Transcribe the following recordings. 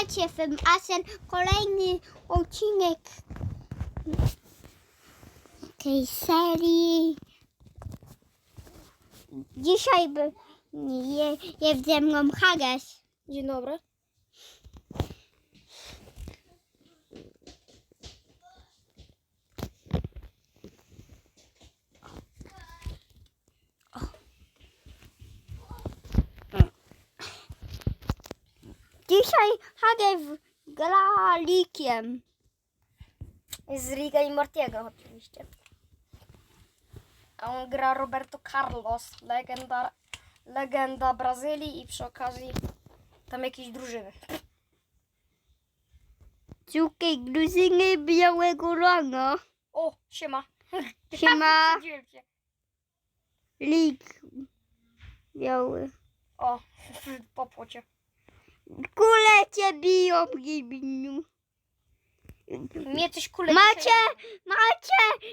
Witajcie w Asen, kolejny odcinek tej serii. Dzisiaj jest ze mną Hages. Dzień dobry. Dzisiaj Hages gra likiem. Z Riga i Mortiego oczywiście. A on gra Roberto Carlos, legenda, legenda Brazylii i przy okazji tam jakieś drużyny. Cukej gruzyny białego rana. O, siema. Siema. Wsadziłem się. Lik biały. O, po płocie. Kule cię biją, Gibiniu. Mnie coś kule Macie, macie,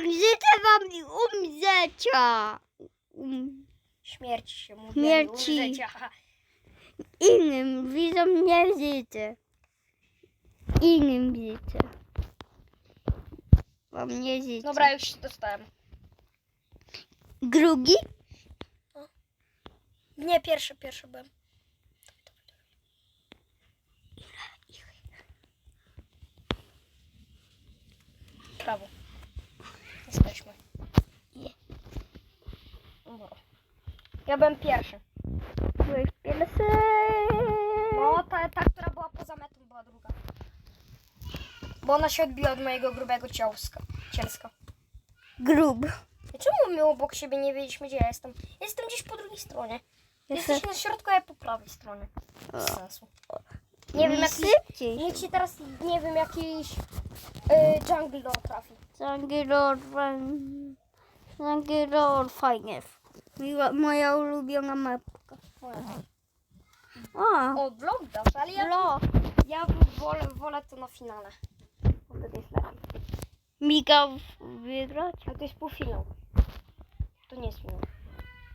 życzę wam umrzecia. Um, Śmierci się mówi. Śmierci. innym widzom nie życzę. Innym życzę. Wam nie życzę. Dobra, już się dostałem. Drugi? Nie, pierwszy, pierwszy byłem. Prawo. Jesteśmy. Dobra. Ja byłem pierwszy. Byłeś pierwszy. No, ta, ta, która była poza metą, była druga. Bo ona się odbiła od mojego grubego ciałska. Cielska. Grub. I czemu my obok siebie nie wiedzieliśmy, gdzie ja jestem? Jestem gdzieś po drugiej stronie. Jesteś na środku, a ja po prawej stronie. Bez sensu. Nie wiem, jaki... Szybciej. Ci teraz, nie wiem, jakiś y, jungle lore trafi. Zangiror, Zangiror, fajnie. Miła- Moja ulubiona mapka. O, O, vlog dasz, ale ja, ja wolę, wolę to na finale. Bo wtedy jest lepiej. Mika wygrać? Ale to jest półfinał. To nie jest finał.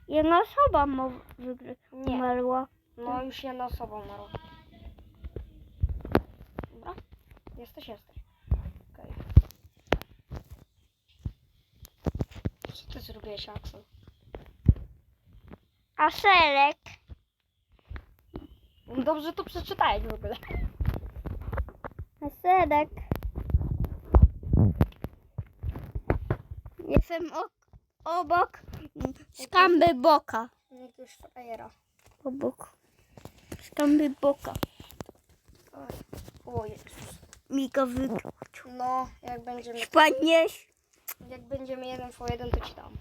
Jedna osoba ma wygrać. Nie. Umarła. No już jedna osoba umarła. Dobra? Jesteś, jesteś. Okej. Co ty zrobiłeś, Axel? A Selek? Dobrze to przeczytałeś w ogóle. A Selek? Jestem o, obok skamby boka. Jakiegoś frajera. Obok skamby boka. O Jezus. Mika wygrał. No, jak będziemy, Spadniesz? Jak będziemy jeden po jeden, to ci dam.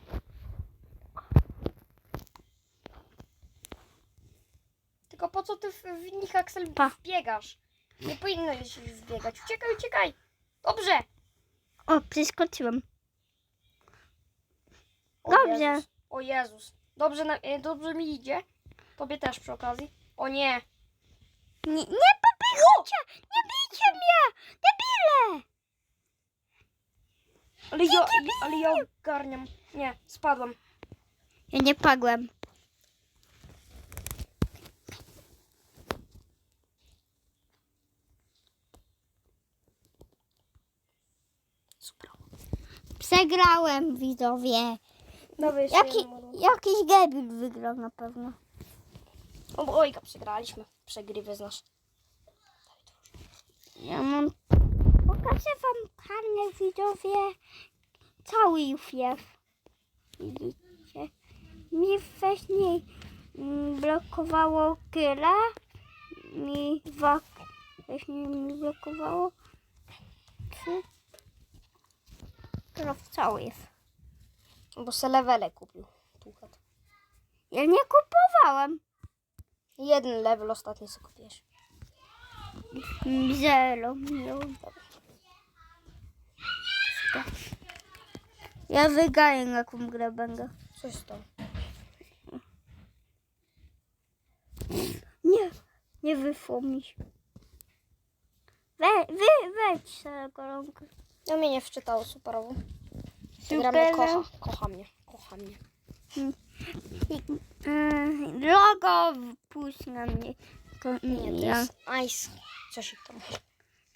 Tylko po co ty w, w nich, Axel, Pa. wbiegasz? Nie powinnoś się wbiegać. Uciekaj, uciekaj! Dobrze! O, przeskoczyłem. O Dobrze. Jezus. O Jezus. Dobrze, na, e, dobrze mi idzie. Tobie też przy okazji. O nie. Nie, nie popychajcie! Nie bijcie mnie! Debile! Ale ja, ale ja ogarniam. Nie, spadłem. Ja nie padłem. Super. Przegrałem, widzowie. Dobra, jeszcze Jaki, jedną rundę. jakiś debil wygrał na pewno. O, ojka, przegraliśmy. Przegrywy znasz. Ja mam... Pokażę wam karne, widzowie. Cały jest. Widzicie? Mi wcześniej mm, blokowało tyle. Mi dwa... Wcześniej mi blokowało. Trzy. Teraz cały jest. Bo se levele kupił. Ja nie kupowałem. Jeden level ostatni kupiłeś. Mm, Zero. Ja wygaję na jaką grę będę. Coś to. Nie, nie wyszło mi się. We, wy, wejdź sobie koronkę. Ja mnie nie wczytało superowo. Super. Gra mnie kocha. Kocha mnie. Kocha mnie. Yy, logo puść na mnie. To, Nie, to jest Ice. Coś tam.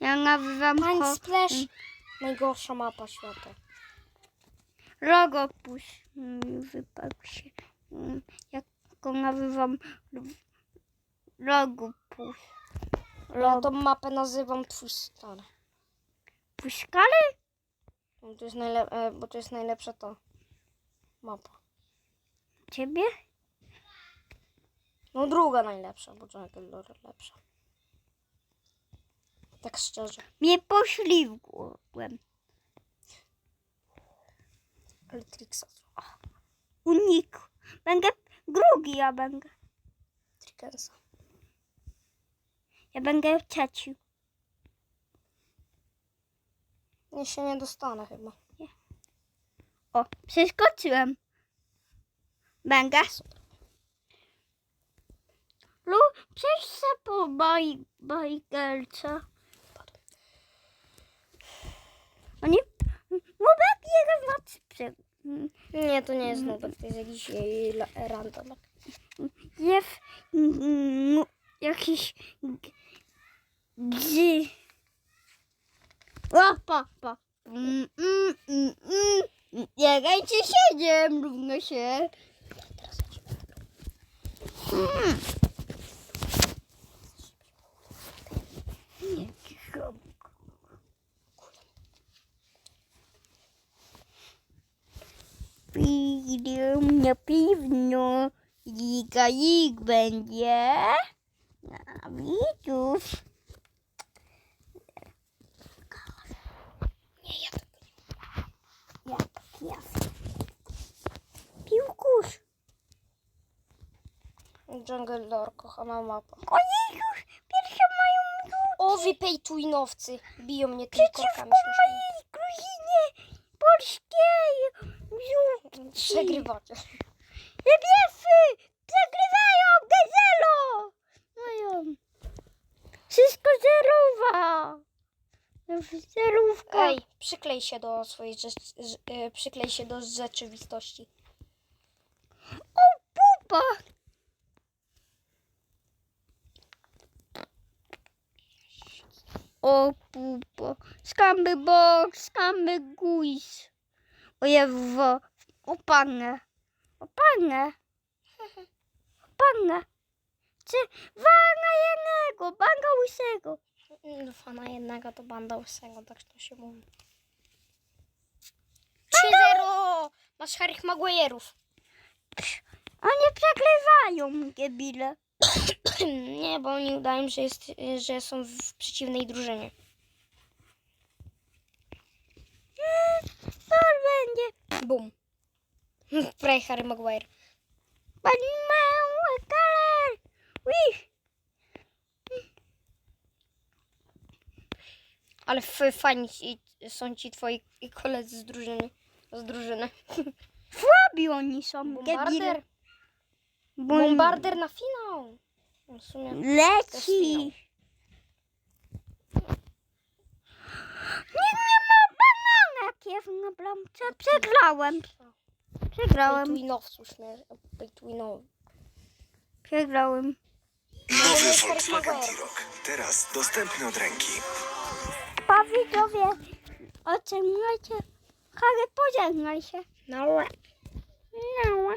ja nazywam Mind go Splash. Najgorsza mapa świata. Rogopus. Mm, Wypadł się. Mm, Jak go nazywam Rogopus. Ja tą mapę nazywam Twój stary. Puszkale? Bo to jest, najle- e, bo to jest najlepsza ta mapa. Ciebie? No druga najlepsza, bo Jungle Lore lepsza. Tak szczerze. Mnie pośliwłem. Ale Trixa. Unik. Będę drugi, ja będę. Trickensa. Ja będę trzeci. Nie się nie dostanę chyba. O, przeskoczyłem. Będę. Lu, przejść se po baj, bajgelce. Oni, Nubek jeden na trzy. Nie, to nie jest nubek, to jest jakiś jej la- random. Jest mm, jakiś g- gzy. O, pa, pa. Mm, mm, mm, mm. Czy siedem równo się. Mm. Jaki chrobak. Idę na piwno. Ich będzie. Na widzów. Nie, ja tego nie Jak jasne. Piłkusz. Jungle Lore, kochana mapa. Już pierwsze mają już O, wy pejtuinowcy. Biją mnie tymi przeciwko mojej drużynie polskiej. Żółci. Przegrywacie. Niebiescy przegrywają gazelo. Mają. Wszystko zerowa. Zerówka. Ej, przyklej się do swojej rzecz, e, przyklej się do rzeczywistości. O, pupa. O, pupa. Skamby box, skamby guis. O jewo. O panę. O panę. O panę. Czy wanga jednego, banga łysego. Mm, Fana jednego to banda łysego, tak to się mówi. 3-0! Masz Harrych Maguire'ów. Oni przegrywają, gebile. Nie, bo oni udają, że, jest, że są w przeciwnej drużynie. To będzie. Bum. Prawie Harry Maguire. Pani mały Wish. Ale fajni są ci twoi koledzy z drużyny. Z drużyny. Słabi oni są. Bombarder. Bo- Bombarder na finał. No. Leci. Nikt nie ma bananek jest na bramce. Przegrałem. Przegrałem. Pejtuinowców śmiesz. Pejtuinowy. Przegrałem. Nowy jest Volkswagen T-Roc. Teraz dostępny od ręki. Pa widzowie. Ocenajcie. Harry, pożegnaj się. No. No.